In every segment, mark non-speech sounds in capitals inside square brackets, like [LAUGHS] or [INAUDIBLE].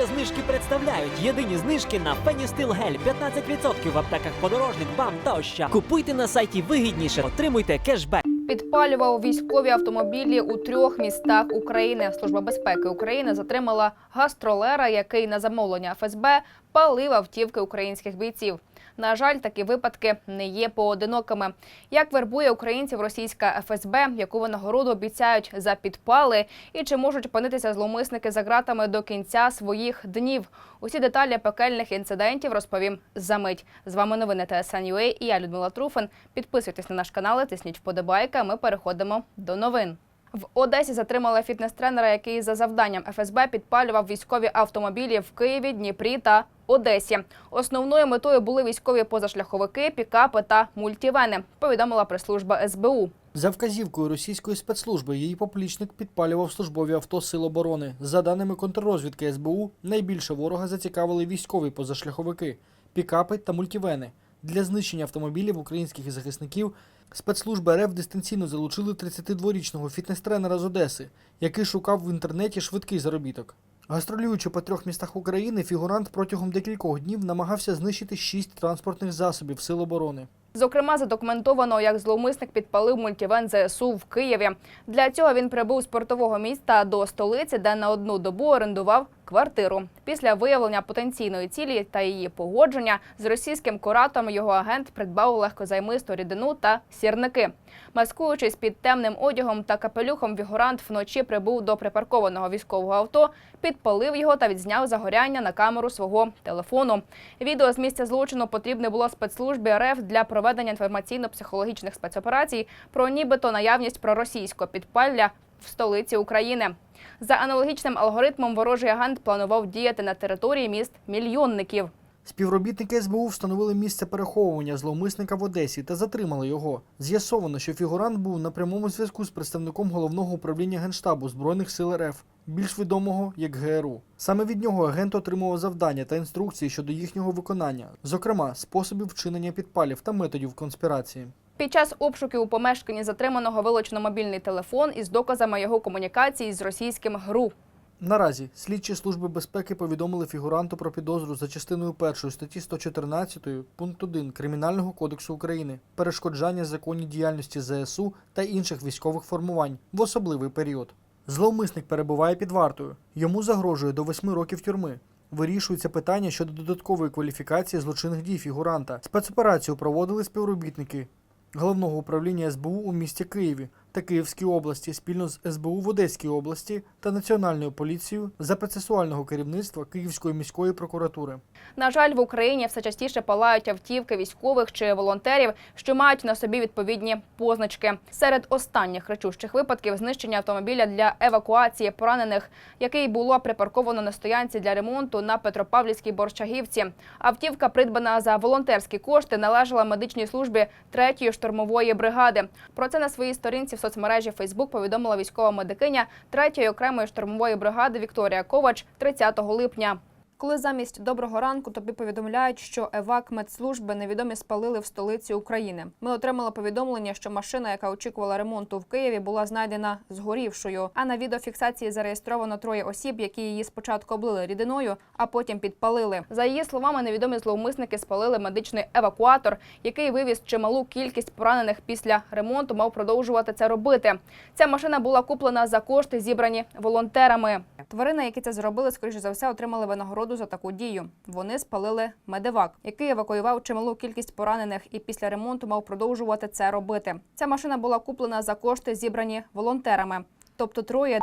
Дія знижки представляють єдині знижки на Феністил Гель 15% в аптеках подорожник, бам та. Купуйте на сайті вигідніше, отримуйте кешбек. Підпалював військові автомобілі у трьох містах України. Служба безпеки України затримала гастролера, який на замовлення ФСБ палив автівки українських бійців. На жаль, такі випадки не є поодинокими. Як вербує українців російська ФСБ, яку винагороду обіцяють за підпали, і чи можуть опинитися зловмисники за ґратами до кінця своїх днів? Усі деталі пекельних інцидентів розповім за мить. З вами новини ТСН.UA і я Людмила Труфан. Підписуйтесь на наш канал, тисніть вподобайки. а Ми переходимо до новин. В Одесі затримали фітнес-тренера, який за завданням ФСБ підпалював військові автомобілі в Києві, Дніпрі та Одесі. Основною метою були військові позашляховики, пікапи та мультівени. Повідомила прес-служба СБУ. За вказівкою російської спецслужби її поплічник підпалював службові авто Сил оборони. За даними контррозвідки СБУ, найбільше ворога зацікавили військові позашляховики, пікапи та мультівени. Для знищення автомобілів українських захисників спецслужби РФ дистанційно залучили 32-річного фітнес-тренера з Одеси, який шукав в інтернеті швидкий заробіток. Гастролюючи по трьох містах України, фігурант протягом декількох днів намагався знищити шість транспортних засобів Сил оборони. Зокрема, задокументовано, як зловмисник підпалив мультівен ЗСУ в Києві. Для цього він прибув з портового міста до столиці, де на одну добу орендував квартиру. Після виявлення потенційної цілі та її погодження з російським куратором його агент придбав легкозаймисту рідину та сірники. Маскуючись під темним одягом та капелюхом, фігурант вночі прибув до припаркованого військового авто, підпалив його та відзняв загоряння на камеру свого телефону. Відео з місця злочину потрібне було спецслужбі РФ для проведення інформаційно-психологічних спецоперацій про нібито наявність проросійського підпалля в столиці України. За аналогічним алгоритмом ворожий агент планував діяти на території міст мільйонників. Співробітники СБУ встановили місце переховування зловмисника в Одесі та затримали його. З'ясовано, що фігурант був на прямому зв'язку з представником головного управління генштабу збройних сил РФ, більш відомого як ГРУ. Саме від нього агент отримував завдання та інструкції щодо їхнього виконання, зокрема способів вчинення підпалів та методів конспірації. Під час обшуків у помешканні затриманого вилучено мобільний телефон із доказами його комунікації з російським ГРУ. Наразі слідчі служби безпеки повідомили фігуранту про підозру за частиною 1 статті 114 пункт 1 Кримінального кодексу України перешкоджання законній діяльності ЗСУ та інших військових формувань в особливий період. Зловмисник перебуває під вартою. Йому загрожує до 8 років тюрми. Вирішується питання щодо додаткової кваліфікації злочинних дій фігуранта. Спецоперацію проводили співробітники Головного управління СБУ у місті Києві та Київській області спільно з СБУ в Одеській області та Національною поліцією за процесуального керівництва Київської міської прокуратури. На жаль, в Україні все частіше палають автівки військових чи волонтерів, що мають на собі відповідні позначки. Серед останніх речущих випадків знищення автомобіля для евакуації поранених, який було припарковано на стоянці для ремонту на Петропавлівській Борщагівці. Автівка, придбана за волонтерські кошти, належала медичній службі третьої штурмової бригади. Про це на своїй сторінці соцмережі Фейсбук повідомила військова медикиня третьої окремої штурмової бригади Вікторія Ковач 30 липня. Коли замість доброго ранку тобі повідомляють, що евак медслужби невідомі спалили в столиці України. Ми отримали повідомлення, що машина, яка очікувала ремонту в Києві, була знайдена згорівшою. А на відеофіксації зареєстровано троє осіб, які її спочатку облили рідиною, а потім підпалили. За її словами, невідомі зловмисники спалили медичний евакуатор, який вивіз чималу кількість поранених після ремонту. Мав продовжувати це робити. Ця машина була куплена за кошти, зібрані волонтерами. Тварини, які це зробили, скоріше за все, отримали винагороду за таку дію. Вони спалили медивак, який евакуював чималу кількість поранених, і після ремонту мав продовжувати це робити. Ця машина була куплена за кошти, зібрані волонтерами. Тобто троє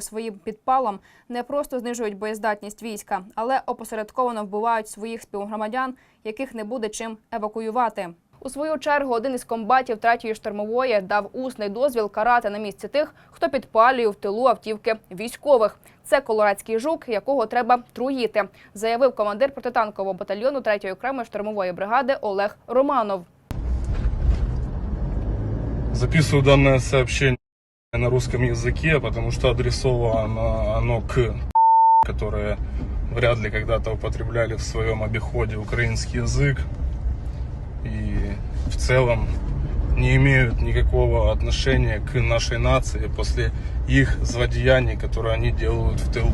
своїм підпалом не просто знижують боєздатність війська, але опосередковано вбивають своїх співгромадян, яких не буде чим евакуювати. У свою чергу один із комбатів третьої штурмової дав усний дозвіл карати на місці тих, хто підпалює в тилу автівки військових. Це колорадський жук, якого треба труїти, заявив командир протитанкового батальйону третьої окремої штурмової бригади Олег Романов. Записываю данное сообщение на русском языке, потому что адресовано оно к которые вряд ли когда-то употребляли в своем обиходе украинский язык И в целом не имеют никакого отношения к нашей нации после их злодеяний, которые они делают в тылу.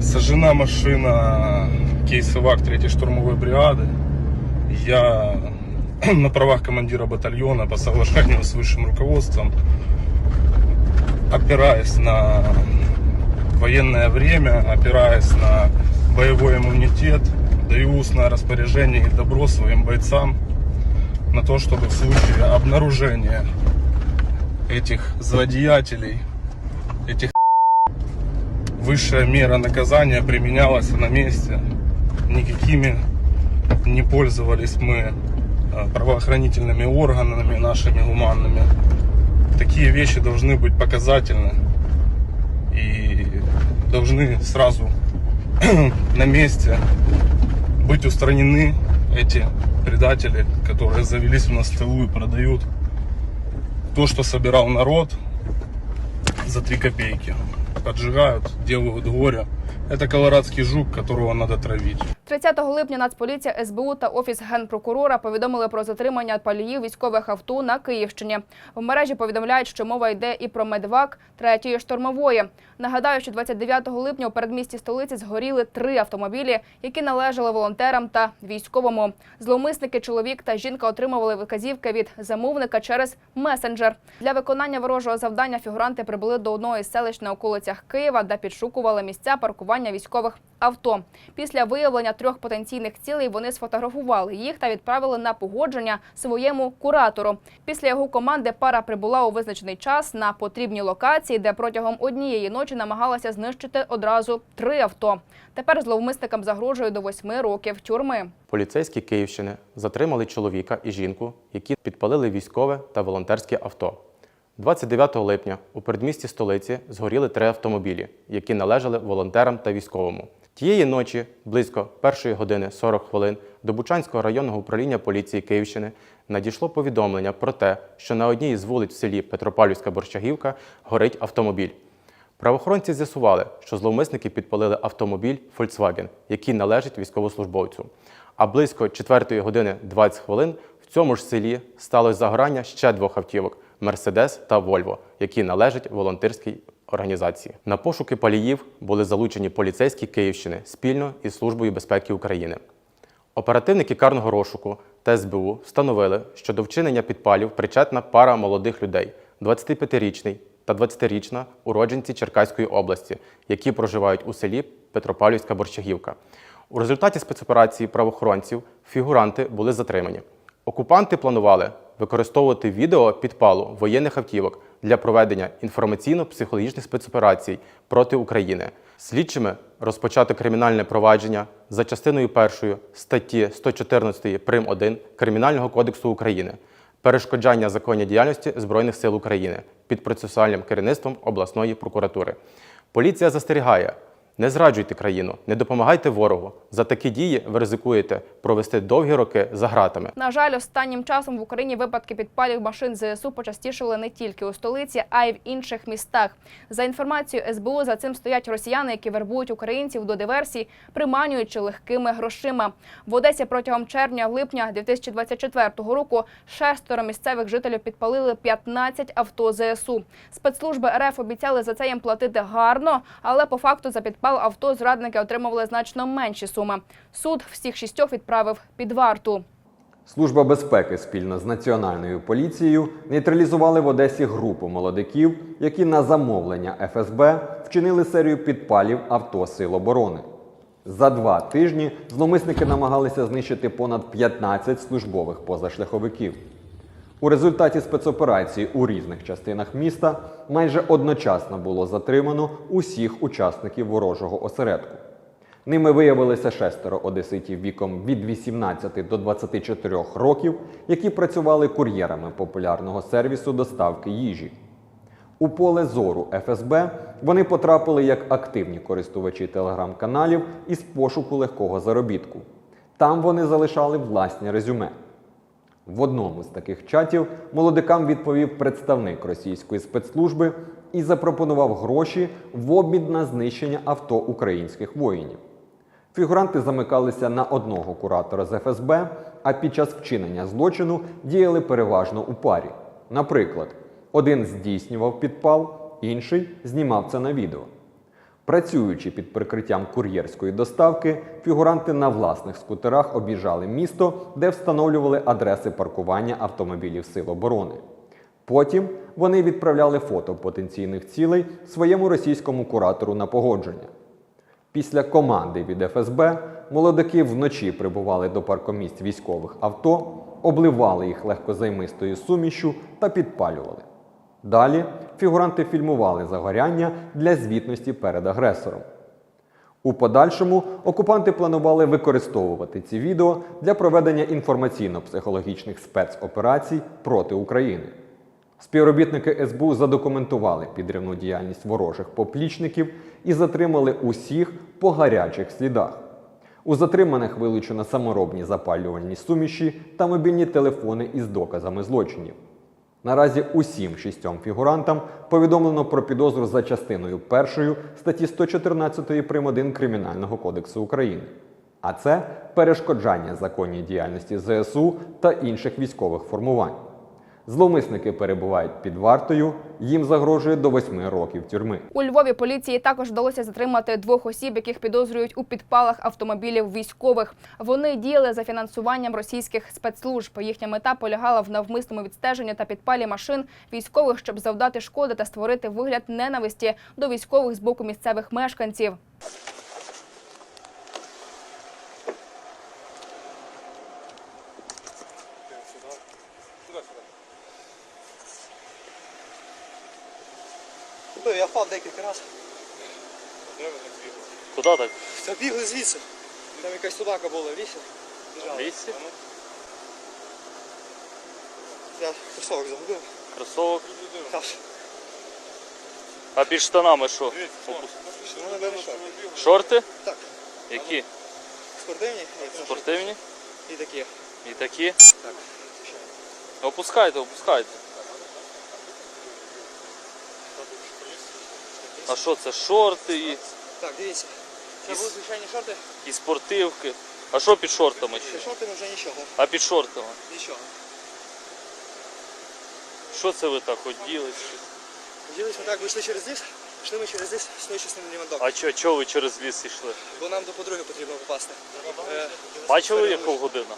Сожжена машина кейсовак 3 штурмовой бригады. Я [CLEARS THROAT] на правах командира батальона по соглашению с высшим руководством, опираясь на военное время, опираясь на боевой иммунитет, даю устное распоряжение и добро своим бойцам на то, чтобы в случае обнаружения этих злодеятелей, этих [LAUGHS] высшая мера наказания применялась на месте. Никакими не пользовались мы э, правоохранительными органами нашими гуманными. Такие вещи должны быть показательны и должны сразу [CLEARS THROAT] на месте быть устранены эти предатели, которые завелись у нас в тылу и продают то, что собирал народ за 3 копейки. Поджигают, делают горе. Это колорадский жук, которого надо травить. 30 липня Нацполіція, СБУ та Офіс генпрокурора повідомили про затримання паліїв військових авто на Київщині. В мережі повідомляють, що мова йде і про медвак третьої штурмової. Нагадаю, що 29 липня у передмісті столиці згоріли три автомобілі, які належали волонтерам та військовому. Зловмисники, чоловік та жінка отримували вказівки від замовника через месенджер. Для виконання ворожого завдання фігуранти прибули до одного із селищ на околицях Києва, де підшукували місця паркування військових авто. Після виявлення трьох потенційних цілей вони сфотографували їх та відправили на погодження своєму куратору. Після його команди пара прибула у визначений час на потрібні локації, де протягом однієї ночі намагалася знищити одразу три авто. Тепер зловмисникам загрожує до восьми років тюрми. Поліцейські Київщини затримали чоловіка і жінку, які підпалили військове та волонтерське авто. 29 липня у передмісті столиці згоріли три автомобілі, які належали волонтерам та військовому. Тієї ночі, близько 1 години 40 хвилин, до Бучанського районного управління поліції Київщини надійшло повідомлення про те, що на одній із вулиць в селі Петропавлівська Борщагівка горить автомобіль. Правоохоронці з'ясували, що зловмисники підпалили автомобіль Volkswagen, який належить військовослужбовцю. А близько 4 години 20 хвилин цьому ж селі сталося загорання ще двох автівок Мерседес та Вольво, які належать волонтерській організації. На пошуки паліїв були залучені поліцейські Київщини спільно із Службою безпеки України. Оперативники карного розшуку та СБУ встановили, що до вчинення підпалів причетна пара молодих людей 25-річний та 20-річна уродженці Черкаської області, які проживають у селі Петропавлівська Борщагівка. У результаті спецоперації правоохоронців фігуранти були затримані. Окупанти планували використовувати відео підпалу воєнних автівок для проведення інформаційно-психологічних спецоперацій проти України. Слідчими розпочато кримінальне провадження за частиною першої статті 114 прим. 1 Кримінального кодексу України перешкоджання законній діяльності Збройних сил України під процесуальним керівництвом обласної прокуратури. Поліція застерігає: не зраджуйте країну, не допомагайте ворогу. За такі дії ви ризикуєте провести довгі роки за ґратами. На жаль, останнім часом в Україні випадки підпалів машин ЗСУ почастішали не тільки у столиці, а й в інших містах. За інформацією СБУ, за цим стоять росіяни, які вербують українців до диверсій, приманюючи легкими грошима. В Одесі протягом червня-липня 2024 року шестеро місцевих жителів підпалили 15 авто ЗСУ. Спецслужби РФ обіцяли за це їм платити гарно, але по факту за підпал авто зрадники отримували значно менші суми. Суд всіх шістьох відправив під варту. Служба безпеки спільно з національною поліцією нейтралізували в Одесі групу молодиків, які на замовлення ФСБ вчинили серію підпалів авто Сил оборони. За два тижні зловмисники намагалися знищити понад 15 службових позашляховиків. У результаті спецоперації у різних частинах міста майже одночасно було затримано усіх учасників ворожого осередку. Ними виявилися шестеро одеситів віком від 18 до 24 років, які працювали кур'єрами популярного сервісу доставки їжі. У поле зору ФСБ вони потрапили як активні користувачі телеграм-каналів із пошуку легкого заробітку. Там вони залишали власні резюме. В одному з таких чатів молодикам відповів представник російської спецслужби і запропонував гроші в обмін на знищення авто українських воїнів. Фігуранти замикалися на одного куратора з ФСБ, а під час вчинення злочину діяли переважно у парі. Наприклад, один здійснював підпал, інший знімав це на відео. Працюючи під прикриттям кур'єрської доставки, фігуранти на власних скутерах об'їжджали місто, де встановлювали адреси паркування автомобілів Сил оборони. Потім вони відправляли фото потенційних цілей своєму російському куратору на погодження. Після команди від ФСБ молодики вночі прибували до паркомісць військових авто, обливали їх легкозаймистою сумішю та підпалювали. Далі фігуранти фільмували загоряння для звітності перед агресором. У подальшому окупанти планували використовувати ці відео для проведення інформаційно-психологічних спецоперацій проти України. Співробітники СБУ задокументували підривну діяльність ворожих поплічників і затримали усіх по гарячих слідах. У затриманих вилучено саморобні запалювальні суміші та мобільні телефони із доказами злочинів. Наразі усім шістьом фігурантам повідомлено про підозру за частиною першою статті 114 прим. 1 Кримінального кодексу України. А це перешкоджання законній діяльності ЗСУ та інших військових формувань. Зловмисники перебувають під вартою, їм загрожує до 8 років тюрми. У Львові поліції також вдалося затримати двох осіб, яких підозрюють у підпалах автомобілів військових. Вони діяли за фінансуванням російських спецслужб. Їхня мета полягала в навмисному відстеженні та підпалі машин військових, щоб завдати шкоди та створити вигляд ненависті до військових з боку місцевих мешканців. Ну, я впав декілька разів. Куди так? Та бігли звідси. Там якась собака була в лісі. В лісі? Я кросовок загубив. Кросовок. Так. А під штанами що? Ну, напевно, так. Шорти? Так. Які? Спортивні і, Спортивні? і такі. І такі? Так. Опускайте, опускайте. А що це? Шорти і, Так, дивіться. Це були звичайні шорти. і спортивки. А що під шортами Під ще? шортами вже нічого. А під шортами? Нічого. Що це ви так оділись? Ділись ми так, вийшли через ліс, пішли ми через ліс з тою частиною Лівандок. А чого, чого ви через ліс йшли? Бо нам до подруги потрібно попасти. Е, Бачили, яка година?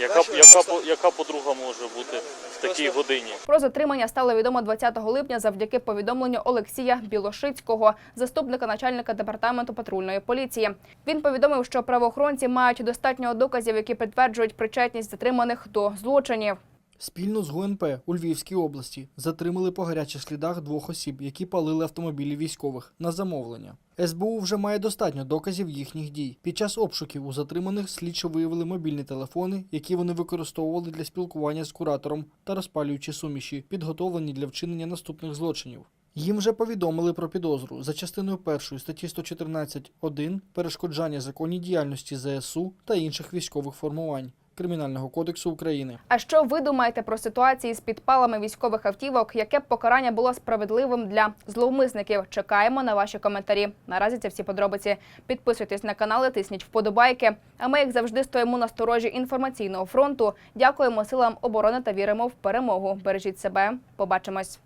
Яка, яка, яка подруга може бути в такій годині? Про затримання стало відомо 20 липня завдяки повідомленню Олексія Білошицького, заступника начальника департаменту патрульної поліції. Він повідомив, що правоохоронці мають достатньо доказів, які підтверджують причетність затриманих до злочинів. Спільно з ГУНП у Львівській області затримали по гарячих слідах двох осіб, які палили автомобілі військових на замовлення. СБУ вже має достатньо доказів їхніх дій. Під час обшуків у затриманих слідчо виявили мобільні телефони, які вони використовували для спілкування з куратором та розпалюючі суміші, підготовлені для вчинення наступних злочинів. Їм вже повідомили про підозру за частиною першої статті 114.1 перешкоджання законній діяльності ЗСУ та інших військових формувань Кримінального кодексу України. А що ви думаєте про ситуації з підпалами військових автівок? Яке покарання було справедливим для зловмисників? Чекаємо на ваші коментарі. Наразі це всі подробиці. Підписуйтесь на канали, тисніть вподобайки. А ми, як завжди, стоїмо на сторожі інформаційного фронту. Дякуємо силам оборони та віримо в перемогу. Бережіть себе. Побачимось.